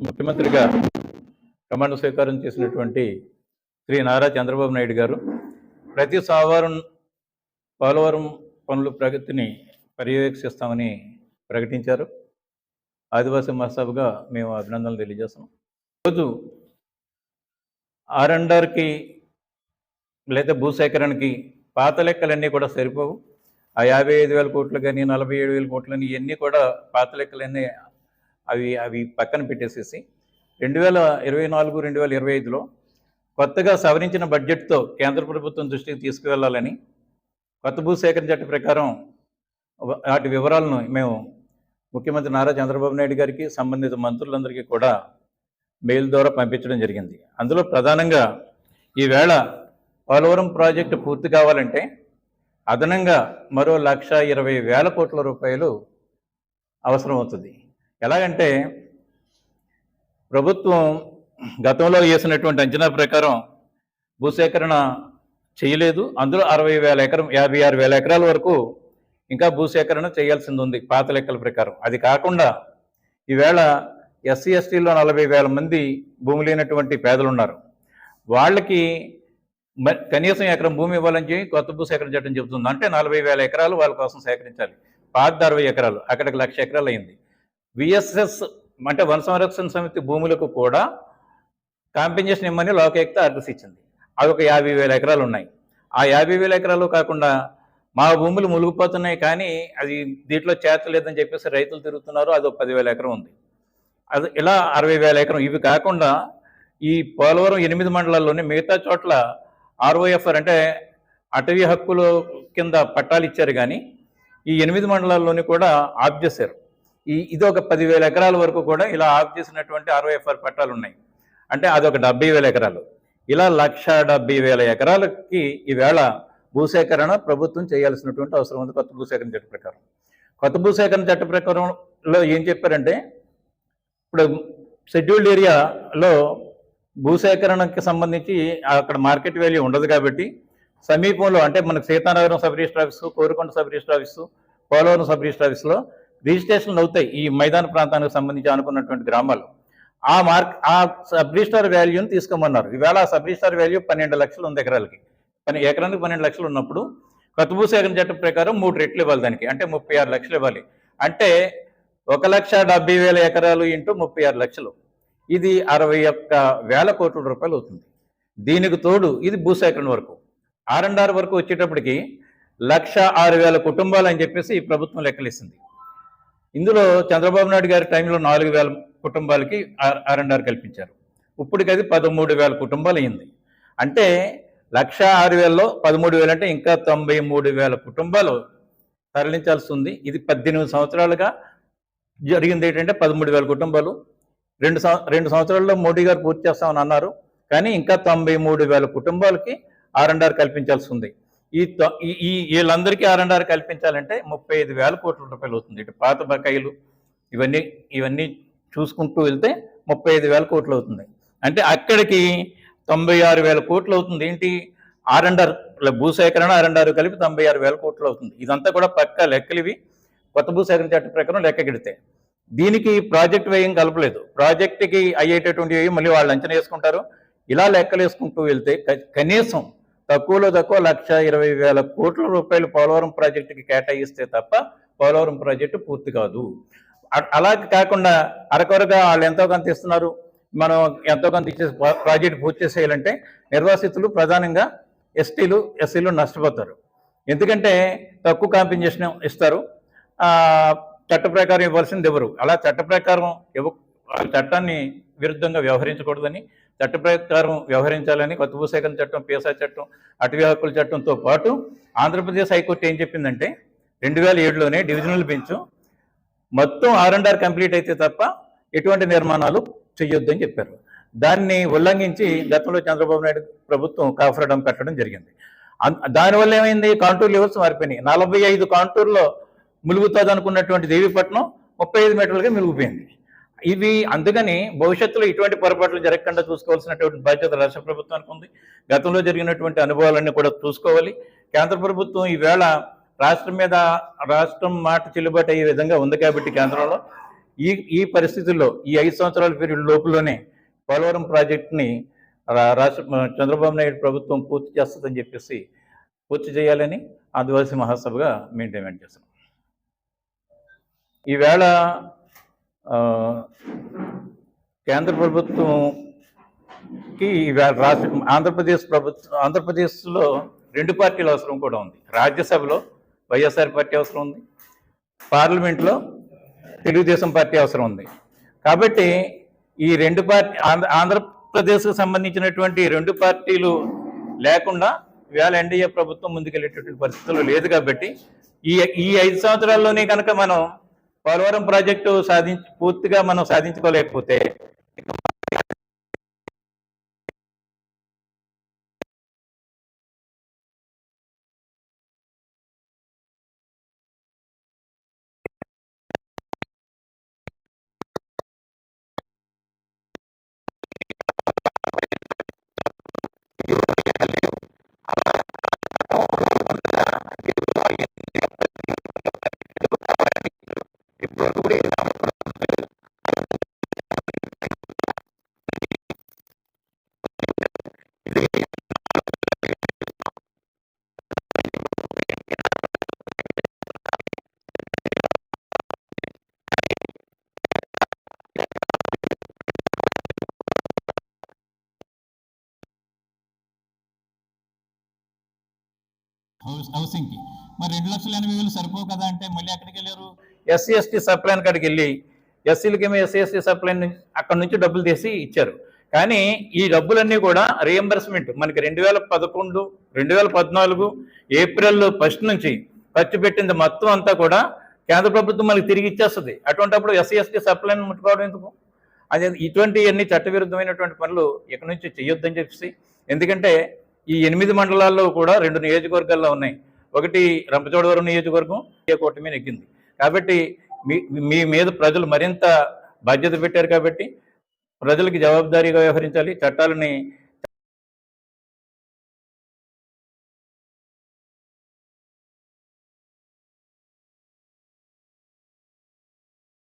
ముఖ్యమంత్రిగా ప్రమాణ స్వీకారం చేసినటువంటి శ్రీ నారా చంద్రబాబు నాయుడు గారు ప్రతి సోమవారం పోలవరం పనుల ప్రగతిని పర్యవేక్షిస్తామని ప్రకటించారు. ఆదివాసీ మహాసభగా మేము అభినందనలు తెలియజేస్తున్నాం. ఈరోజు ఆర్ అండ్ ఆర్కి లేదా భూసేకరణకి పాత లెక్కలన్నీ కూడా సరిపోవు. ఆ యాభై ఐదు వేల కోట్లు కానీ నలభై ఏడు వేల కోట్లని ఇవన్నీ కూడా పాత లెక్కలన్నీ అవి అవి పక్కన పెట్టేసేసి రెండు వేల ఇరవై నాలుగు రెండు వేల ఇరవై ఐదులో కొత్తగా సవరించిన బడ్జెట్తో కేంద్ర ప్రభుత్వం దృష్టికి తీసుకువెళ్ళాలని కొత్త భూసేకరణ చట్ట ప్రకారం వాటి వివరాలను మేము ముఖ్యమంత్రి నారా చంద్రబాబు నాయుడు గారికి సంబంధిత మంత్రులందరికీ కూడా మెయిల్ ద్వారా పంపించడం జరిగింది. అందులో ప్రధానంగా ఈవేళ పోలవరం ప్రాజెక్టు పూర్తి కావాలంటే అదనంగా మరో లక్ష ఇరవై వేల కోట్ల రూపాయలు అవసరం అవుతుంది. ఎలాగంటే ప్రభుత్వం గతంలో వేసినటువంటి అంచనా ప్రకారం భూసేకరణ చేయలేదు. అందులో అరవై వేల ఎకరం యాభై ఆరు వేల ఎకరాల వరకు ఇంకా భూసేకరణ చేయాల్సింది ఉంది పాత లెక్కల ప్రకారం. అది కాకుండా ఈవేళ ఎస్సీ ఎస్టీలో నలభై వేల మంది భూమి లేనటువంటి పేదలు ఉన్నారు వాళ్ళకి మ- కనీసం ఎకరం భూమి ఇవ్వాలని చెప్పి కొత్త భూ సేకరణ చట్టం చెబుతుంది. అంటే నలభై వేల ఎకరాలు వాళ్ళ కోసం సేకరించాలి. పాత అరవై ఎకరాలు అక్కడికి లక్ష ఎకరాలు అయింది. విఎస్ఎస్ అంటే వన సంరక్షణ సమితి భూములకు కూడా కాంపెన్సేషన్ ఇమ్మని లోకయుక్త ఆర్డర్స్ ఇచ్చింది. అవి ఒక యాభై వేల ఎకరాలు ఉన్నాయి. ఆ యాభై వేల ఎకరాలు కాకుండా మా భూములు మునిగిపోతున్నాయి కానీ అది దీంట్లో చేర్చలేదని చెప్పేసి రైతులు తిరుగుతున్నారు. అది ఒక పదివేల ఎకరం ఉంది. అది ఇలా అరవై వేల ఎకరం. ఇవి కాకుండా ఈ పోలవరం ఎనిమిది మండలాల్లోని మిగతా చోట్ల ఆర్ఓఎఫ్ఆర్ అంటే అటవీ హక్కులు కింద పట్టాలు ఇచ్చారు కానీ ఈ ఎనిమిది మండలాల్లోని కూడా ఆఫ్ చేశారు. ఈ ఇది ఒక పదివేల ఎకరాల వరకు కూడా ఇలా ఆఫ్ చేసినటువంటి ఆర్ఓఎఫ్ఆర్ పట్టాలు ఉన్నాయి. అంటే అదొక డెబ్బై వేల ఎకరాలు. ఇలా లక్ష డెబ్బై వేల ఎకరాలకి ఈవేళ భూసేకరణ ప్రభుత్వం చేయాల్సినటువంటి అవసరం ఉంది కొత్త భూసేకరణ చట్ట ప్రకారం. కొత్త భూసేకరణ చట్ట ప్రకారంలో ఏం చెప్పారంటే ఇప్పుడు షెడ్యూల్డ్ ఏరియాలో భూసేకరణకి సంబంధించి అక్కడ మార్కెట్ వాల్యూ ఉండదు కాబట్టి సమీపంలో అంటే మనకు Sitanagaram sub register office Korukonda sub register office Polavaram sub register ఆఫీసులో రిజిస్ట్రేషన్లు అవుతాయి ఈ మైదాన ప్రాంతానికి సంబంధించి అనుకున్నటువంటి గ్రామాలు. ఆ మార్క్ ఆ సబ్ రిజిస్టర్ వాల్యూని తీసుకోమన్నారు. ఈవేళ ఆ సబ్ రిజిస్టర్ వాల్యూ పన్నెండు లక్షలు ఉంది ఎకరాలకి. కానీ ఎకరానికి పన్నెండు లక్షలు ఉన్నప్పుడు కొత్త భూసేకరణ చట్టం ప్రకారం మూడు రెట్లు ఇవ్వాలి దానికి. అంటే ముప్పై ఆరు లక్షలు ఇవ్వాలి. అంటే ఒక లక్ష డెబ్బై వేల ఎకరాలు ఇంటూ ముప్పై ఆరు లక్షలు. ఇది అరవై ఒక్క వేల కోట్ల రూపాయలు అవుతుంది. దీనికి తోడు ఇది భూసేకరణ వరకు. ఆర్ అండ్ ఆర్ వరకు వచ్చేటప్పటికి లక్ష ఆరు వేల కుటుంబాలు అని చెప్పేసి ఈ ప్రభుత్వం లెక్కలేసింది. ఇందులో చంద్రబాబు నాయుడు గారి టైంలో నాలుగు వేల కుటుంబాలకి ఆర్ ఆర్ అండ్ ఆర్ కల్పించారు. ఇప్పటికది అది పదమూడు వేల కుటుంబాలు అయింది. అంటే లక్ష ఆరు వేలలో పదమూడు వేలు అంటే ఇంకా తొంభై మూడు వేల కుటుంబాలు తరలించాల్సి ఉంది ఇది పద్దెనిమిది సంవత్సరాలుగా జరిగింది ఏంటంటే పదమూడు వేల కుటుంబాలు. రెండు సంవ రెండు సంవత్సరాల్లో మోడీ గారు పూర్తి చేస్తామని అన్నారు. కానీ ఇంకా తొంభై మూడు వేల కుటుంబాలకి ఆర్ఎండ్ఆర్ కల్పించాల్సి ఉంది ఈ తొ- ఈ- వీళ్ళందరికీ ఆర్ఎండ్ఆర్ కల్పించాలంటే ముప్పై ఐదు వేల కోట్ల రూపాయలు అవుతుంది. ఇటు పాత బకాయిలు ఇవన్నీ ఇవన్నీ చూసుకుంటూ వెళ్తే ముప్పై ఐదు వేల కోట్లు అవుతుంది. అంటే అక్కడికి తొంభై ఆరు వేల కోట్లు అవుతుంది ఏంటి? ఆర్ అండ్ ఆర్ భూసేకరణ ఆర్ అండ్ ఆర్ కలిపి తొంభై ఆరు వేల కోట్లు అవుతుంది ఇదంతా కూడా పక్క లెక్కలు ఇవి కొత్త భూసేకరణ చట్టం ప్రకారం లెక్కగెడితే దీనికి ప్రాజెక్ట్ వ్యయం కలపలేదు. ప్రాజెక్ట్కి అయ్యేటటువంటి వ్యయం మళ్ళీ వాళ్ళు అంచనా వేసుకుంటారు. ఇలా లెక్కలు వేసుకుంటూ వెళ్తే కనీసం తక్కువలో తక్కువ లక్ష ఇరవై వేల కోట్ల రూపాయలు పోలవరం ప్రాజెక్టుకి కేటాయిస్తే తప్ప పోలవరం ప్రాజెక్టు పూర్తి కాదు. అలా కాకుండా అరకొరగా వాళ్ళు ఎంతో కొంత ఇస్తున్నారు. మనం ఎంతో కొంత ఇచ్చే ప్రాజెక్ట్ పూర్తి చేసేయాలంటే నిర్వాసితులు ప్రధానంగా ఎస్టీలు ఎస్సీలు నష్టపోతారు. ఎందుకంటే తక్కువ కాంపెన్సేషన్ ఇస్తారు. చట్ట ప్రకారం ఇవ్వాల్సింది ఎవరు? అలా చట్ట ప్రకారం ఇవ్వ చట్టాన్ని విరుద్ధంగా వ్యవహరించకూడదని చట్ట ప్రకారం వ్యవహరించాలని కొత్త భూసేకరణ చట్టం పీసా చట్టం అటవీ హక్కుల చట్టంతో పాటు ఆంధ్రప్రదేశ్ హైకోర్టు ఏం చెప్పిందంటే రెండు వేల ఏడులోనే డివిజనల్ బెంచ్ మొత్తం ఆర్ అండ్ ఆర్ కంప్లీట్ అయితే తప్ప ఎటువంటి నిర్మాణాలు చెయ్యొద్దని చెప్పారు. దాన్ని ఉల్లంఘించి గతంలో చంద్రబాబు నాయుడు ప్రభుత్వం కాఫరడం పెట్టడం జరిగింది. దానివల్ల ఏమైంది? కాంటూర్ లెవెల్స్ మారిపోయినాయి. నలభై ఐదు కాంటూర్లో ములుగుతుంది అనుకున్నటువంటి దేవీపట్నం ముప్పై ఐదు మీటర్లుగా మిలిగిపోయింది ఇవి అందుకని భవిష్యత్తులో ఇటువంటి పొరపాట్లు జరగకుండా చూసుకోవాల్సినటువంటి బాధ్యత రాష్ట్ర ప్రభుత్వానికి ఉంది. గతంలో జరిగినటువంటి అనుభవాలన్నీ కూడా చూసుకోవాలి. కేంద్ర ప్రభుత్వం ఈవేళ రాష్ట్రం మీద రాష్ట్రం మాట చెల్లుబాటు అయ్యే విధంగా ఉంది కాబట్టి కేంద్రంలో. ఈ ఈ పరిస్థితుల్లో ఈ ఐదు సంవత్సరాల పీరియడ్ లోపులోనే పోలవరం ప్రాజెక్టుని రా- రాష్ట్ర చంద్రబాబు నాయుడు ప్రభుత్వం పూర్తి చేస్తుందని చెప్పేసి పూర్తి చేయాలని ఆదివాసీ మహాసభగా మేము డిమాండ్ చేస్తున్నాం. ఈవేళ కేంద్ర ప్రభుత్వంకి ఈవేళ రాష్ట్ర ఆంధ్రప్రదేశ్ ప్రభుత్వం ఆంధ్రప్రదేశ్లో రెండు పార్టీల అవసరం కూడా ఉంది. రాజ్యసభలో వైఎస్ఆర్ పార్టీ అవసరం ఉంది. పార్లమెంట్లో తెలుగుదేశం పార్టీ అవసరం ఉంది. కాబట్టి ఈ రెండు పార్టీ ఆంధ్ర ఆంధ్రప్రదేశ్కు సంబంధించినటువంటి రెండు పార్టీలు లేకుండా ఇవాళ ఎన్డీఏ ప్రభుత్వం ముందుకెళ్ళేటటువంటి పరిస్థితులు లేదు కాబట్టి ఈ ఈ ఐదు సంవత్సరాల్లోనే కనుక మనం పోలవరం ప్రాజెక్టు సాధించి పూర్తిగా మనం సాధించుకోలేకపోతే హౌస్ హౌసింగ్కి మరి రెండు లక్షల ఎనభై వేలు సరిపోవు కదా అంటే మళ్ళీ ఎక్కడికి వెళ్ళారు? ఎస్సీ ఎస్టీ సప్లైన్ కాడికి వెళ్ళి ఎస్సీలకేమో ఎస్సీ ఎస్టీ సప్లైన్ నుంచి అక్కడ నుంచి డబ్బులు తీసి ఇచ్చారు. కానీ ఈ డబ్బులన్నీ కూడా రియంబర్స్మెంట్ మనకి రెండు వేల పదకొండు రెండు వేల పద్నాలుగు ఏప్రిల్ ఫస్ట్ నుంచి ఖర్చు పెట్టింది మొత్తం అంతా కూడా కేంద్ర ప్రభుత్వం మనకి తిరిగి ఇచ్చేస్తుంది. అటువంటిప్పుడు ఎస్సీ ఎస్టీ సప్లైన్ ముట్టుకోవడం ఎందుకు? అదే ఇటువంటి అన్ని చట్టవిరుద్ధమైనటువంటి పనులు ఇక్కడి నుంచి చేయొద్దని చెప్పేసి ఎందుకంటే ఈ ఎనిమిది మండలాల్లో కూడా రెండు నియోజకవర్గాల్లో ఉన్నాయి. ఒకటి రంపచోడవరం నియోజకవర్గం ఏ కోట నెగ్గింది. కాబట్టి మీ మీ మీద ప్రజలు మరింత బాధ్యత పెట్టారు కాబట్టి ప్రజలకి జవాబుదారీగా వ్యవహరించాలి చట్టాలని